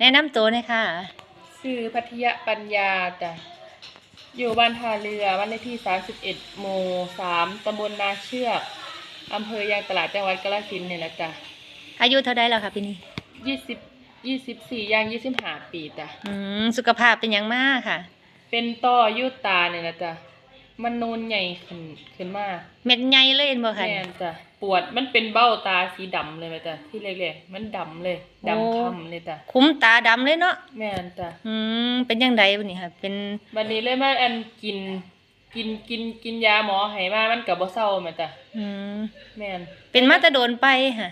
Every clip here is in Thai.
แนะนำตัวหน่อยค่ะ ชื่อพัทยาปัญญาจ้ะอยู่บ้านท่าเรือบ้านเลขที่ 31 หมู่ 3ตำบลนาเชือกอำเภอยางตลาดจังหวัดกาฬสินธุ์เนี่ยนะจ๊ะอายุเท่าไดแล้วค่ะพี่นี่20 24ย่าง25 ปีจ้ะอืมสุขภาพเป็นหยังมากค่ะ เป็นต้อยุตาเนี่ยนะจ๊ะ มันนูนใหญ่ขึ้นขึ้นมากเม็ดใหญ่เลยเห็นบ่ค่ะแม่นจ้ะปวดมันเป็นเบ้าตาสีดำเลยไหมจ๊ะที่เล็กๆมันดำเลยดำคำเลยจ้ะคุ้มตาดำเลยเนาะแม่นจ้ะอืมเป็นยังไงบัดนี้ค่ะ เป็นวันนี้เลยมาอันกิน กินกินกินยาหมอให้มามันกับบ่เศร้าแม่จ้ะอืมแม่นเป็นมาแตะโดนไปค่ะ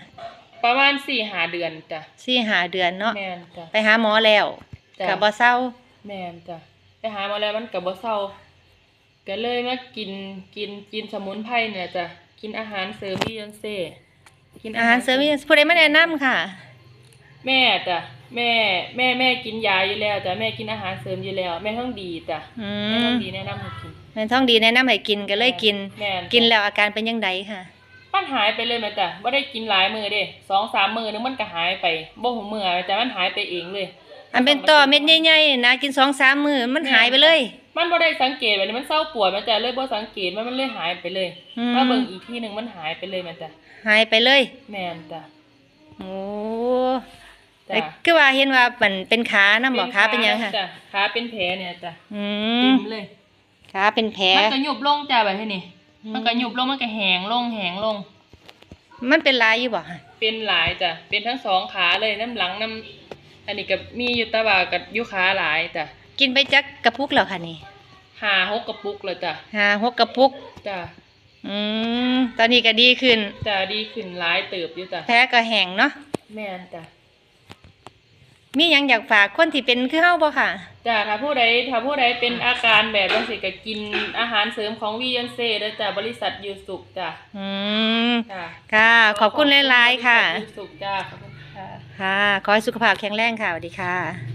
ประมาณสี่หาเดือนจ้ะสี่หาเดือนเนาะแม่นจ้ะไปหาหมอแล้วจ้ะกับบ่เศร้าแม่นจ้ะไปหาหมาแล้วมันกับบ่เศร้า ก็เลยมากินกินกินสมุนไพรเนี่ยจ้ะกินอาหารเสริมวิยอนเซ่กินอาหารเสริมผู้ใดไม่แนะนำค่ะ แม่จ้ะแม่แม่แม่กินยาอยู่แล้วจ้ะแม่กินอาหารเสริมอยู่แล้ว แม่ท้องดีจ้ะอืแม่ท้มองดีแนะนำให้กินแม่ท้องดีแนะนำให้กินก็เลยกินแม่จ้ะกินแล้วอาการเป็นยังไงค่ะมันหายไปเลยแม่จ้ะบ่ได้กินหลายมือเด้สองสามมือนึงมันก็หายไปบ่หูมือแม่จ้ะมันหายไปเองเลย อันเป็นต่อเม็ดใหญ่ๆนะกินสองสามมือมันหายไปเลย มันบ่ได้สังเกตแบบนี้มันเศร้าปวดแม่จ้ะเลยบ่สังเกตว่ามันเลยหายไปเลยอืม มาเบิ่งอีกทีหนึงมันหายไปเลยแม่จ้ะหายไปเลย แม่นจ้ะโอ้จ้ะแต่คือว่าเห็นว่ามันเป็นขานะบอกขาเป็นหยังค่ะ จ้ะขาเป็นแผลเนี่ยจ้ะอืเต็มมเลย ขาเป็นแผล มันก็ยุบลงจ้ะแบบนี้อืม มันก็ยุบลงมันก็แหงลงแหงลง มันเป็นลายอยู่บ่ค่ะเป็นหลายจ้ะเป็นทั้งสองขาเลยน้ำหลังน้ำอันนี้ก็มีอยู่แตะว่ากับอยู่ขาหลายจ้ะ กินไปจักกระปุกแล้วค่ะนี่หาหกกระปุกเลยจ้ะหาหกกระปุก จ้ะอืมตอนนี้ก็ดีขึ้น จ้ะดีขึ้นหลายเติบอยู่จ้ะแผลก็แห้งเนาะ แม่นจ้ะ มีหยังอยากฝากคนที่เป็นคือเฮาบ่ค่ะ จ้ะถ้าผู้ใดถ้าผู้ใดเป็นอาการแบบจังซี่ก็กินอาหารเสริมของวีเอ็นเซ่ด้วยจ้ะบริษัทยูสุกจ้ะ อืม จ้ะค่ะ ขอบคุณหลายๆค่ะ บริษัทยูสุกจ้ะขอบคุณค่ะ ค่ะ ขอให้สุขภาพแข็งแรงค่ะสวัสดีค่ะ